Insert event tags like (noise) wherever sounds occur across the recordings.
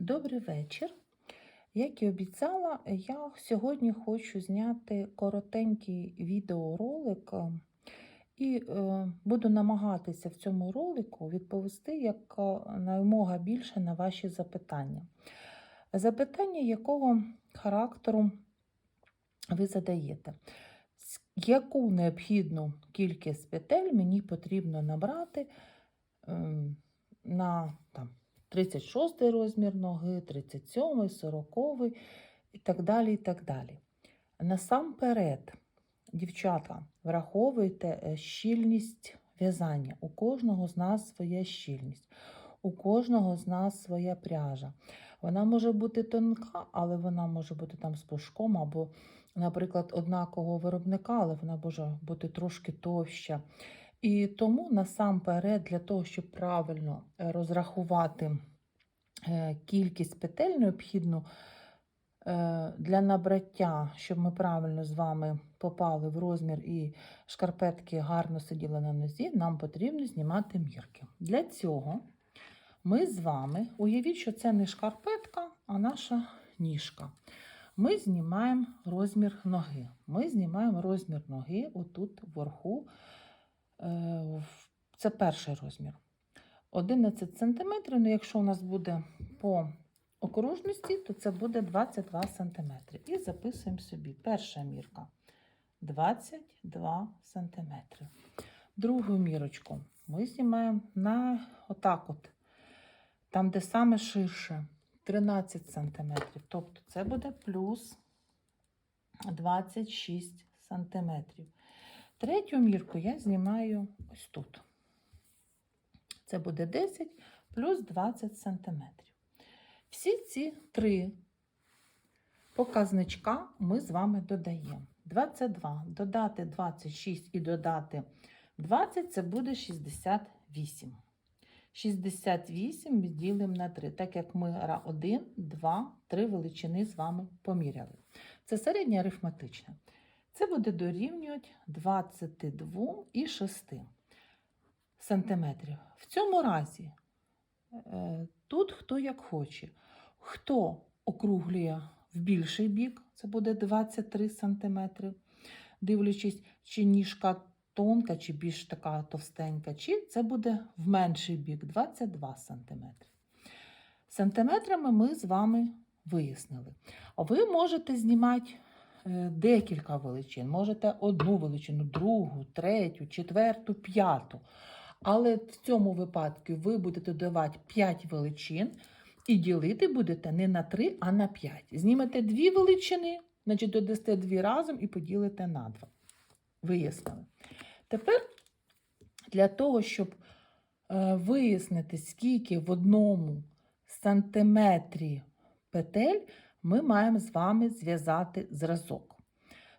Добрий вечір. Як і обіцяла, я сьогодні хочу зняти коротенький відеоролик е, і е, буду намагатися в цьому ролику відповісти як наймога більше на ваші запитання. Запитання якого характеру ви задаєте? Яку необхідну кількість петель мені потрібно набрати ем, на там, 36 розмір ноги, 37, 40 і так далі. і так далі. Насамперед, дівчата, враховуйте е, щільність в'язання. У кожного з нас своя щільність, у кожного з нас своя пряжа. Вона може бути тонка, але вона може бути там з пушком, або, наприклад, однакового виробника, але вона може бути трошки товща. І тому насамперед, для того, щоб правильно е, розрахувати е, кількість петель необхідну е, для набраття, щоб ми правильно з вами попали в розмір і шкарпетки гарно сиділи на нозі, нам потрібно знімати мірки. Для цього ми з вами, уявіть, що це не шкарпетка, а наша ніжка. Ми знімаємо розмір ноги. Ми знімаємо розмір ноги отут вверху. Е, Це перший розмір. 11 см, ну якщо у нас буде по окружності, то це буде 22 см. І записуємо собі перша мірка 22 см. Другу мірочку ми знімаємо на отак от, там, де саме ширше, 13 см. Тобто це буде плюс 26 см. Третю мірку я знімаю ось тут. Це буде 10 плюс 20 см. Всі ці три показничка ми з вами додаємо. 22 додати 26 і додати 20 це буде 68. 68 ми ділимо на 3, так як ми 1, 2, 3 величини з вами поміряли. Це середня арифметична. Це буде дорівнювати 22 і 6 сантиметрів. В цьому разі е, тут хто як хоче. Хто округлює в більший бік, це буде 23 сантиметри, дивлячись, чи ніжка тонка, чи більш така товстенька, чи це буде в менший бік 22 сантиметри. Сантиметрами ми з вами вияснили. А ви можете знімати декілька величин. Можете одну величину, другу, третю, четверту, п'яту. Але в цьому випадку ви будете додавати 5 величин і ділити будете не на 3, а на 5. Знімете дві величини, значить додасте дві разом і поділите на 2. Вияснили. Тепер для того, щоб е, вияснити, скільки в одному сантиметрі петель, ми маємо з вами зв'язати зразок.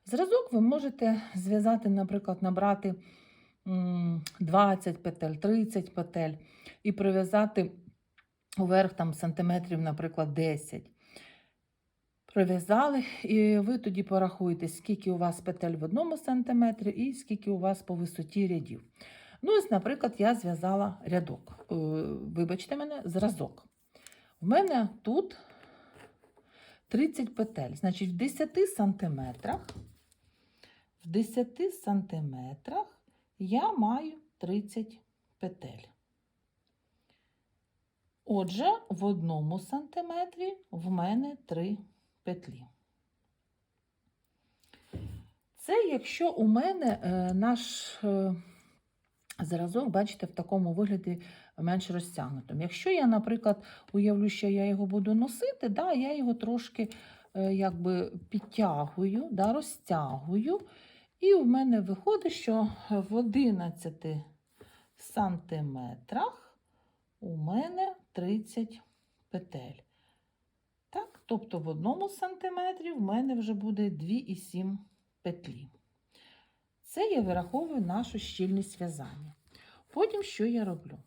Зразок ви можете зв'язати, наприклад, набрати 20 петель, 30 петель і прив'язати уверх там сантиметрів, наприклад, 10. Пров'язали, і ви тоді порахуєте, скільки у вас петель в одному сантиметрі і скільки у вас по висоті рядів. Ну, ось, наприклад, я зв'язала рядок. Е, Вибачте мене, зразок. В мене тут 30 петель. Значить, в 10 сантиметрах, в 10 сантиметрах я маю 30 петель. Отже, в одному сантиметрі в мене 3 петлі. Це якщо у мене е, наш е, зразок, бачите, в такому вигляді менш розтягнутим. Якщо я, наприклад, уявлю, що я його буду носити, да, я його трошки е, якби підтягую, да, розтягую. І в мене виходить, що в 11 сантиметрах у мене 30 петель. Так, тобто в одному сантиметрі в мене вже буде 2,7 петлі. Це я вираховую нашу щільність в'язання. Потім що я роблю?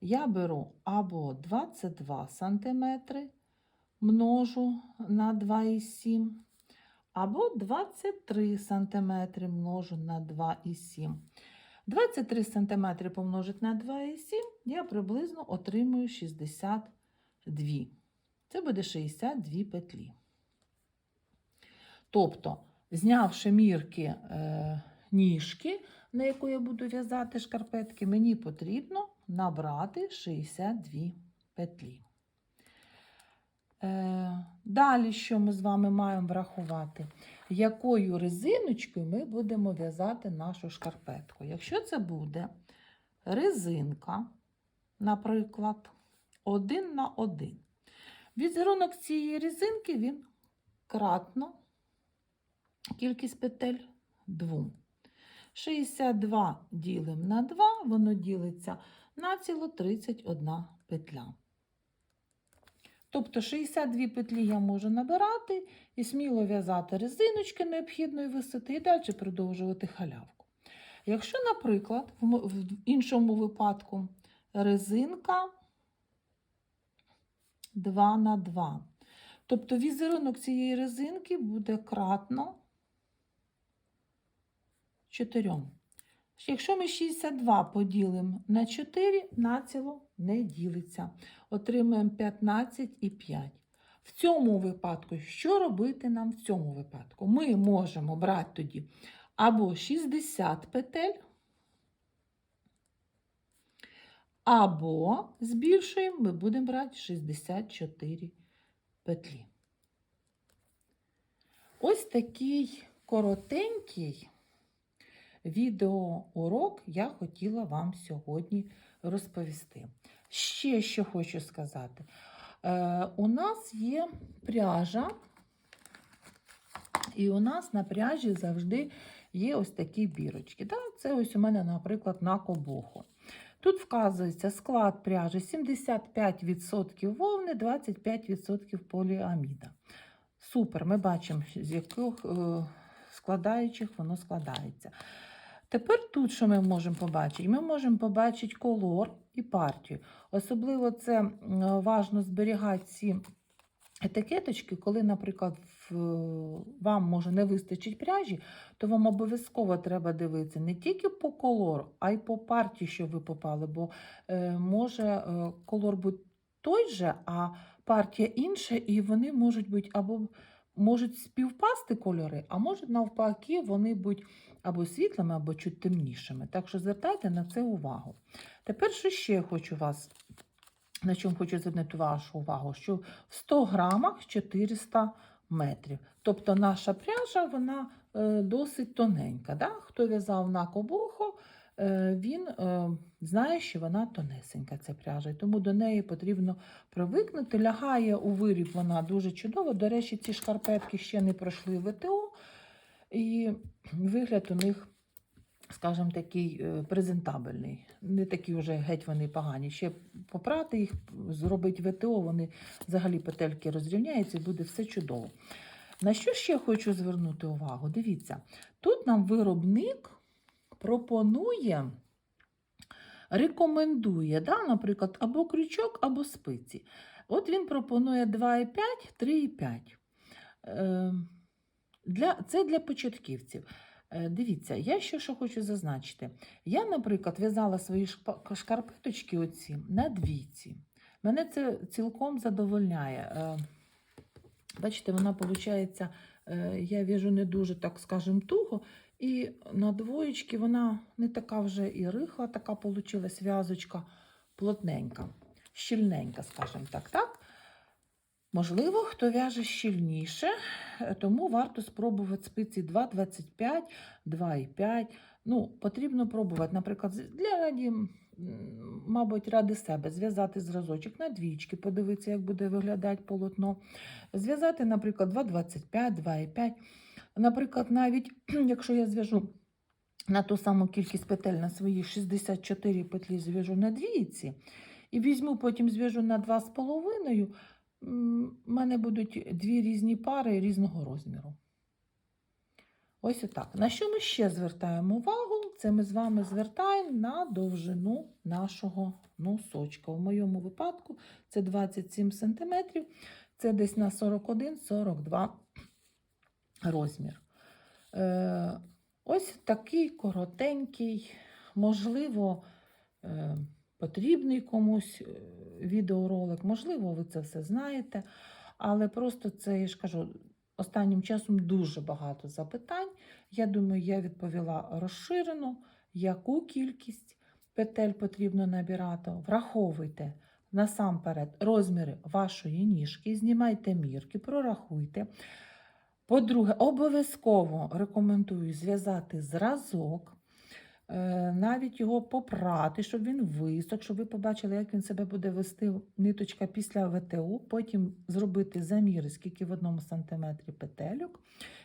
Я беру або 22 см множу на 2,7, або 23 см множу на 2,7. 23 см помножити на 2,7, я приблизно отримую 62 Це буде 62 петлі. Тобто, знявши мірки е, ніжки, на яку я буду в'язати шкарпетки, мені потрібно набрати 62 петлі. Е, далі, що ми з вами маємо врахувати? Якою резиночкою ми будемо в'язати нашу шкарпетку? Якщо це буде резинка, наприклад, один на один. Візерунок цієї резинки він кратно кількість петель 2. 62 ділимо на 2, воно ділиться на ціло 31 петля. Тобто 62 петлі я можу набирати і сміло в'язати резиночки необхідної висоти і далі продовжувати халявку. Якщо, наприклад, в іншому випадку резинка 2 на 2, тобто візерунок цієї резинки буде кратно 4. Якщо ми 62 поділимо на 4, націло не ділиться. Отримаємо 15,5. В цьому випадку, що робити нам в цьому випадку? Ми можемо брати тоді або 60 петель, або збільшуємо, ми будемо брати 64 петлі. Ось такий коротенький відеоурок я хотіла вам сьогодні розповісти. Ще що хочу сказати. Е, у нас є пряжа, і у нас на пряжі завжди є ось такі бірочки. Да? Це ось у мене, наприклад, на кобоху. Тут вказується склад пряжі 75% вовни, 25% поліаміда. Супер, ми бачимо, з яких е, складаючих воно складається. Тепер тут, що ми можемо побачити? Ми можемо побачити колор і партію. Особливо це важно зберігати ці етикеточки, коли, наприклад, вам може не вистачить пряжі, то вам обов'язково треба дивитися не тільки по колору, а й по партії, що ви попали. Бо е, може е, колор бути той же, а партія інша, і вони можуть бути або можуть співпасти кольори, а можуть навпаки вони бути або світлими, або чуть темнішими. Так що звертайте на це увагу. Тепер що ще хочу вас, на чому хочу звернути вашу увагу, що в 100 грамах 400 метрів. Тобто наша пряжа вона е, досить тоненька. Да? Хто в'язав на кобохо, е, він е, знає, що вона тонесенька, ця пряжа, і тому до неї потрібно привикнути. Лягає у виріб вона дуже чудово. До речі, ці шкарпетки ще не пройшли ВТО, і вигляд у них, скажімо, такий е, презентабельний. Не такі вже геть вони погані. Ще попрати їх, зробити ВТО, вони взагалі петельки розрівняються і буде все чудово. На що ще хочу звернути увагу? Дивіться, тут нам виробник пропонує, рекомендує, да, наприклад, або крючок, або спиці. От він пропонує 2,5, 3,5. Е, для, це для початківців. Е, Дивіться, я ще що хочу зазначити. Я, наприклад, в'язала свої шкарпеточки оці на двійці. Мене це цілком задовольняє. Е, Бачите, вона виходить, я в'яжу не дуже, так скажем, туго. І на двоєчки вона не така вже і рихла, така получилась в'язочка плотненька, щільненька, скажімо так. так? Можливо, хто в'яже щільніше, тому варто спробувати спиці 2,25, 2,5. Ну, потрібно пробувати, наприклад, для раді, мабуть, ради себе зв'язати зразочок на двічки, подивитися, як буде виглядати полотно. Зв'язати, наприклад, 2,25, 2,5. Наприклад, навіть (clears throat) якщо я зв'яжу на ту саму кількість петель на свої 64 петлі зв'яжу на двійці, і візьму, потім зв'яжу на 2,5, м, в мене будуть дві різні пари різного розміру. Ось отак. На що ми ще звертаємо увагу? Це ми з вами звертаємо на довжину нашого носочка. В моєму випадку це 27 см, це десь на 41-42 розмір. Е, ось такий коротенький, можливо, е, потрібний комусь е, відеоролик. Можливо, ви це все знаєте, але просто це, я ж кажу, останнім часом дуже багато запитань. Я думаю, я відповіла розширено, яку кількість петель потрібно набирати. Враховуйте насамперед розміри вашої ніжки, знімайте мірки, прорахуйте. По-друге, обов'язково рекомендую зв'язати зразок, е, навіть його попрати, щоб він висох, щоб ви побачили, як він себе буде вести ниточка після ВТУ, потім зробити заміри, скільки в одному сантиметрі петельок,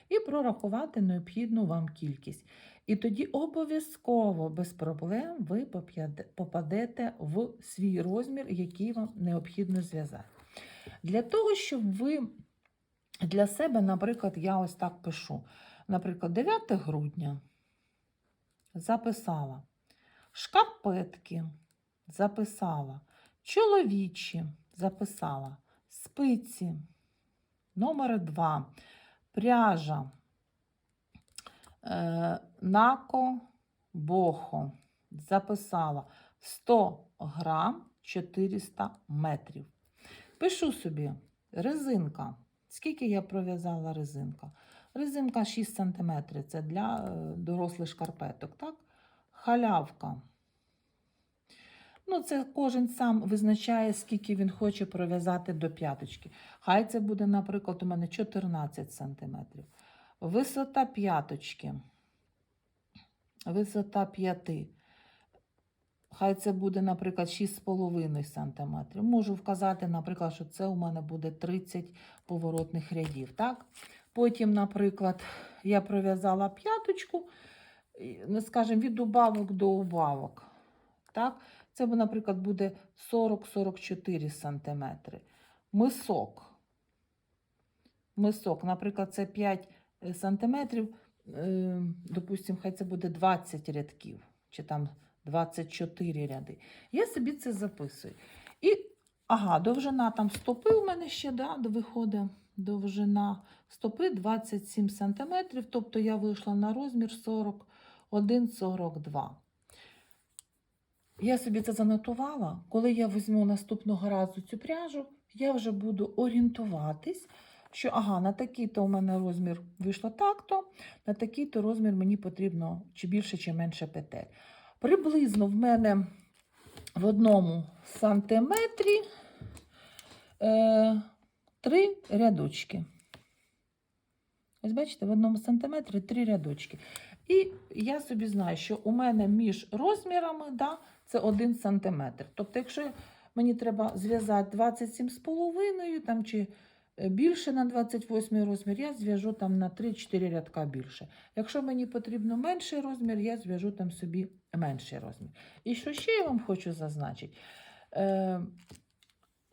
і прорахувати необхідну вам кількість. І тоді обов'язково без проблем ви попадете в свій розмір, який вам необхідно зв'язати. Для того, щоб ви для себе, наприклад, я ось так пишу. Наприклад, 9 грудня записала. Шкарпетки, записала. Чоловічі, записала. Спиці, номер 2, пряжа, е, нако, бохо, записала. 100 грам 400 метрів. Пишу собі. Резинка. Скільки я пров'язала резинка? Резинка 6 см, це для е, дорослих шкарпеток, так? Халявка. Ну, це кожен сам визначає, скільки він хоче пров'язати до п'яточки. Хай це буде, наприклад, у мене 14 см. Висота п'яточки. Висота п'яти. Хай це буде, наприклад, 6,5 см. Можу вказати, наприклад, що це у мене буде 30 поворотних рядів. Так? Потім, наприклад, я пров'язала п'яточку, ну, скажімо, від убавок до убавок. Так? Це, наприклад, буде 40-44 см. Мисок. Мисок, наприклад, це 5 см, е, допустимо, хай це буде 20 рядків, чи там 24 ряди. Я собі це записую. І, ага, довжина там стопи у мене ще, да, виходить. Довжина стопи 27 см, тобто я вийшла на розмір 41-42. Я собі це занотувала. Коли я візьму наступного разу цю пряжу, я вже буду орієнтуватись, що ага, на такий-то у мене розмір вийшло так-то, на такий-то розмір мені потрібно чи більше, чи менше петель. Приблизно в мене в одному сантиметрі е, три рядочки. Ось бачите, в одному сантиметрі три рядочки. І я собі знаю, що у мене між розмірами да, це 1 сантиметр. Тобто, якщо мені треба зв'язати 27,5 там, чи більше на 28 розмір, я зв'яжу там на 3-4 рядка більше. Якщо мені потрібно менший розмір, я зв'яжу там собі менший розмір. І що ще я вам хочу зазначити? Е,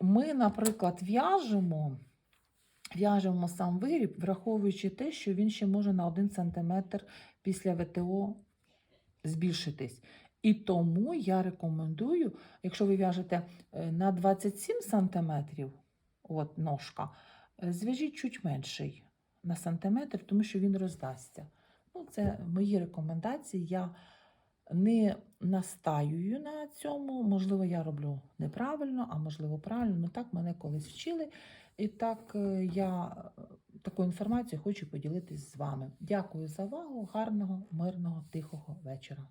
Ми, наприклад, в'яжемо. В'яжемо сам виріб, враховуючи те, що він ще може на 1 см після ВТО збільшитись. І тому я рекомендую, якщо ви в'яжете е, на 27 см, от ножка, е, зв'яжіть чуть менший на сантиметр, тому що він роздасться. Ну, це мої рекомендації. Я не настаюю на цьому. Можливо, я роблю неправильно, а можливо, правильно. Ну так мене колись вчили. І так е, я е, таку інформацію хочу поділитись з вами. Дякую за увагу. Гарного, мирного, тихого вечора.